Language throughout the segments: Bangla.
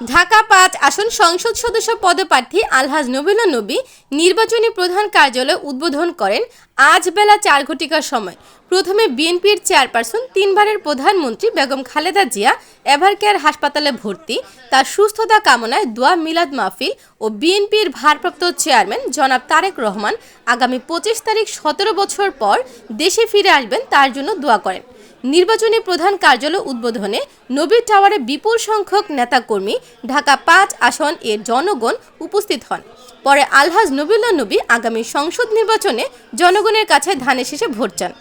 ঢাকা পাঁচ আসন সংসদ সদস্য পদপ্রার্থী আলহাজ নবীলা নবী নির্বাচনী প্রধান কার্যালয় উদ্বোধন করেন আজ বেলা চার ঘটিকার সময়। প্রথমে বিএনপির চেয়ারপারসন তিনবারের প্রধানমন্ত্রী বেগম খালেদা জিয়া এভারকেয়ার হাসপাতালে ভর্তি, তার সুস্থতা কামনায় দোয়া মিলাদ মাহফিল ও বিএনপির ভারপ্রাপ্ত চেয়ারম্যান জনাব তারেক রহমান আগামী পঁচিশ তারিখ সতেরো বছর পর দেশে ফিরে আসবেন তার জন্য দোয়া করেন। নির্বাচনী প্রধান কার্যালয় উদ্বোধনে নবীর টাওয়ারে বিপুল সংখ্যক নেতাকর্মী, ঢাকা পাঁচ আসন এর জনগণ উপস্থিত হন। পরে আলহাজ নবীল্লা নবী আগামী সংসদ নির্বাচনে জনগণের কাছে ধানের শেষে ভোট চান।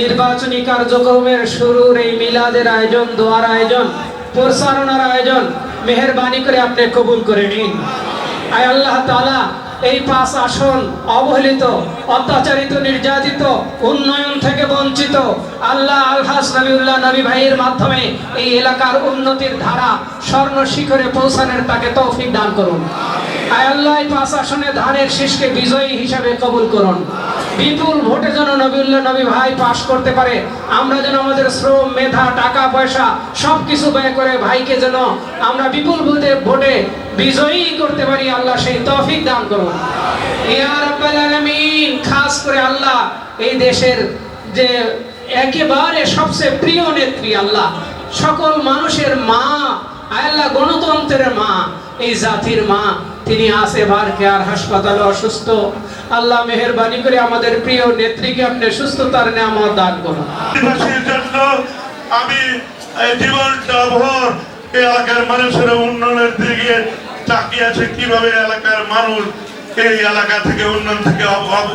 নির্বাচনী কার্যক্রমের শুরুর এই মিলাদের আয়োজন, দোয়ার আয়োজন, প্রসারণার আয়োজন, মেহেরবানি করে আপনি কবুল করে নিন। আয় আল্লাহ তাআলা, এই পাঁচ আসন অবহেলিত, অত্যাচারিত, নির্যাতিত, উন্নয়ন থেকে বঞ্চিত আল্লাহ আলহাস নবিউল্লাহ নবী ভাইয়ের মাধ্যমে এই এলাকার উন্নতির ধারা স্বর্ণ শিখরে পৌঁছানোর তাকে তৌফিক দান করুন। আল্লাহ পাঁচ আসনে ধানের শীষকে বিজয়ী হিসাবে কবুল করুন। বিপুল ভোটে যেন নবী ভাই করতে পারে, আমরা যেন আমাদের শ্রম, মেধা, টাকা, পয়সা সব কিছু ব্যয় করে ভাইকে যেন আমরা বিপুল ভোটে বিজয়ী করতে পারি, আল্লাহ সেই দান করুন। খাস করে আল্লাহ, এই দেশের যে একেবারে সবচেয়ে প্রিয় নেত্রী আল্লাহ, সকল মানুষের মা আল্লাহ গণতন্ত্রের মা, এই জাতির মা তিনি আছে বার কেয়ার হাসপাতালে অসুস্থ। আল্লাহ মেহেরবানি করে আমাদের প্রিয় নেত্রীকে আপনি সুস্থতার নিয়ামত দান করুন। আমি জীবনটা ভোর এলাকার মানুষের উন্নয়নের দিকে তাকিয়ে আছে কীভাবে এলাকার মানুষ এই এলাকা থেকে উন্নয়ন থেকে অভাব?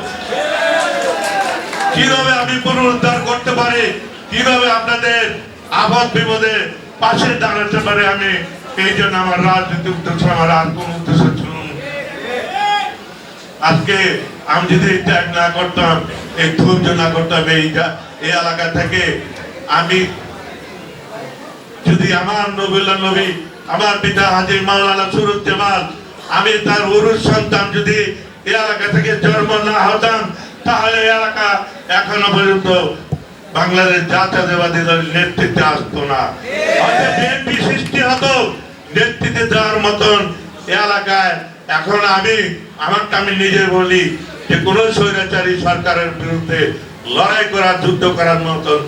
কীভাবে আমি পুনরুদ্ধার করতে পারি? কীভাবে আপনাদের আবাদ বিপদে পাশে দাঁড়াতে পারে? আমি এই জন্য আমার রাজনীতি উদ্দেশ্য, আমার আর উদ্দেশ্য। আজকে আমি যদি এই ত্যাগ না করতাম, এই ধৈর্য না করতাম এই এলাকা থেকে, আমি যদি আমার নবীল্লা নবী, আমার পিতা হাজি মাওলানা সুরুজ জামাল, আমি তার উরুষ সন্তান যদি এই এলাকা থেকে জন্ম না হতাম, তাহলে এলাকা এখনও পর্যন্ত বাংলাদেশ জাতীয়তাবাদী দলের নেতৃত্বে আসতো না। বিএনপি সৃষ্টি হতো, নেতৃত্বে দেওয়ার মতন এলাকায় এখন আমি আমারটা আমি নিজে বলি যে কোন স্বৈরাচারী সরকারের বিরুদ্ধে লড়াই করার যুদ্ধ করার মতন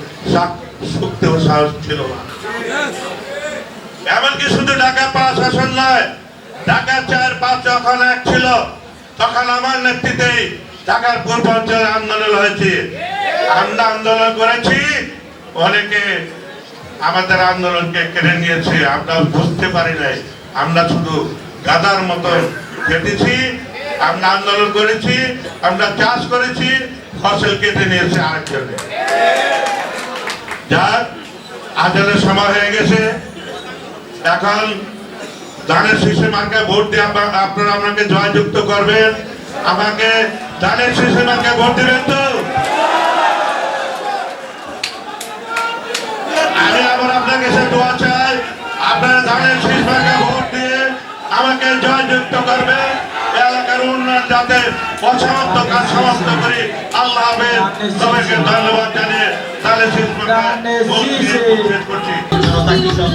শক্তি ও সাহস ছিল না। এমনকি শুধু ঢাকা পাঁচ আসন নয়, ঢাকা চার পাঁচ যখন এক ছিল, তখন আমার নেতৃত্বে ঢাকার পূর্বাঞ্চলে আন্দোলন হয়েছে। আমরা আন্দোলন করেছি, অনেকে আমাদের আন্দোলনকে কেড়ে নিয়েছে, আমরা বুঝতে পারি নাই। আমরা শুধু গাদার মতন কেটেছি, আমরা আন্দোলন করেছি, আমরা চাষ করেছি, ফসল কেটে নিয়েছে আরেকজনে। যার আজলের সময় হয়ে গেছে। এখন ধানের শীষে মার্কে ভোট দিয়ে আপনারা আমাকে জয়যুক্ত করবেন। আমাকে ধানের শীষে মার্কে ভোট দিবেন তো? আমি আবার আপনার কাছে দোয়া চাই। আপনারা ধানের শীষ দিয়ে আমাকে জয়যুক্ত করবে। এলাকার উন্নয়ন যাতে অসমাপ্ত কাজ সমাপ্ত করি আল্লাহ সবাইকে ধন্যবাদ জানিয়ে তাহলে করছি। জনতা কৃষক